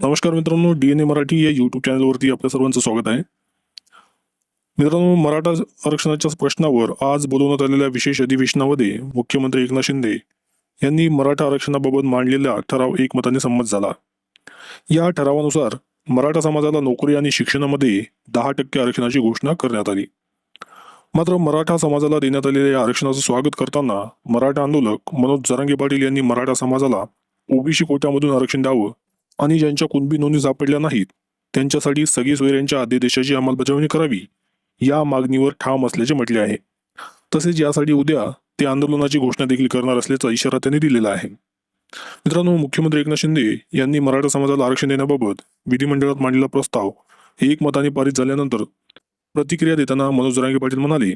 नमस्कार मित्रांनो D N A Marathi या यूट्यूब चॅनलवरती आपल्या सर्वांचं स्वागत आहे. मित्रांनो मराठा आरक्षणाच्या प्रश्नावर आज बोलवण्यात आलेल्या विशेष अधिवेशनामध्ये मुख्यमंत्री एकनाथ शिंदे यांनी मराठा आरक्षणाबाबत मांडलेला ठराव एकमताने संमत झाला. या ठरावानुसार मराठा समाजाला नोकरी आणि शिक्षणामध्ये दहा टक्के आरक्षणाची घोषणा करण्यात आली. मात्र मराठा समाजाला देण्यात आलेल्या या आरक्षणाचं स्वागत करताना मराठा आंदोलक मनोज जरांगे पाटील यांनी मराठा समाजाला ओबीसी कोट्यामधून आरक्षण द्यावं आणि ज्यांच्या कुणबी नोंदी सापडल्या नाहीत त्यांच्यासाठी सगळी सोयऱ्यांच्या आदेशाची अंमलबजावणी करावी या मागणीवर ठाम असल्याचे म्हटले आहे. तसेच यासाठी उद्या ते आंदोलनाची घोषणा देखील करणार असल्याचा इशारा त्यांनी दिलेला आहे. मित्रांनो मुख्यमंत्री एकनाथ शिंदे यांनी मराठा समाजाला आरक्षण देण्याबाबत विधिमंडळात मांडलेला प्रस्ताव एकमताने पारित झाल्यानंतर प्रतिक्रिया देताना मनोज जरांगे पाटील म्हणाले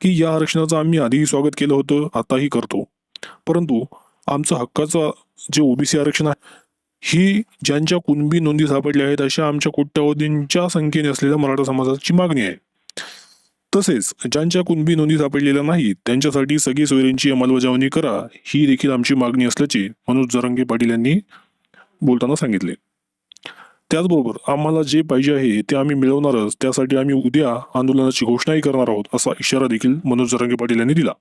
की या आरक्षणाचं आम्ही आधीही स्वागत केलं होतं आताही करतो. परंतु आमचं हक्काचं जे ओबीसी आरक्षण आहे ही ज्यांच्या कुणबी नोंदी सापडल्या आहेत अशा आमच्या कोट्यावधींच्या संख्येने असलेल्या मराठा समाजाची मागणी आहे. तसेच ज्यांच्या कुणबी नोंदी सापडलेल्या नाहीत त्यांच्यासाठी सगळी सोयरींची अंमलबजावणी करा ही देखील आमची मागणी असल्याचे मनोज जरंगे पाटील यांनी बोलताना सांगितले. त्याचबरोबर आम्हाला जे पाहिजे आहे ते आम्ही मिळवणारच त्यासाठी आम्ही उद्या आंदोलनाची घोषणाही करणार आहोत असा इशारा देखील मनोज जरांगे पाटील यांनी दिला.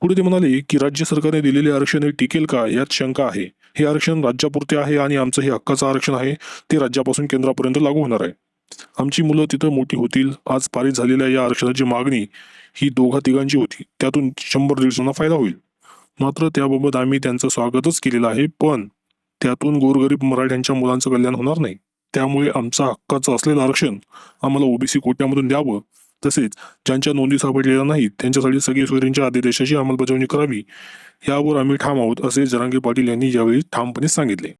पुढे ते म्हणाले की राज्य सरकारने दिलेले आरक्षण हे टिकेल का यात शंका आहे. हे आरक्षण राज्यापुरते आहे आणि आमचं हे हक्काचं आरक्षण आहे ते राज्यापासून केंद्रापर्यंत लागू होणार आहे. आमची मुलं तिथं मोठी होतील आज पारित झालेल्या या आरक्षणाची मागणी ही दोघा तिघांची होती त्यातून शंभर दीडशेंना फायदा होईल. मात्र त्याबाबत आम्ही त्यांचं स्वागतच केलेलं आहे पण त्यातून गोरगरीब मराठ्यांच्या मुलांचं कल्याण होणार नाही. त्यामुळे आमचा हक्काचं असलेलं आरक्षण आम्हाला ओबीसी कोट्यामधून द्यावं तसेच ज्यांच्या नोंदी सापडलेल्या नाहीत त्यांच्यासाठी सगळी सोयरींच्या आदेशाची अंमलबजावणी करावी. यावर आम्ही ठाम आहोत असे जरांगे पाटील यांनी यावेळी ठामपणे सांगितले.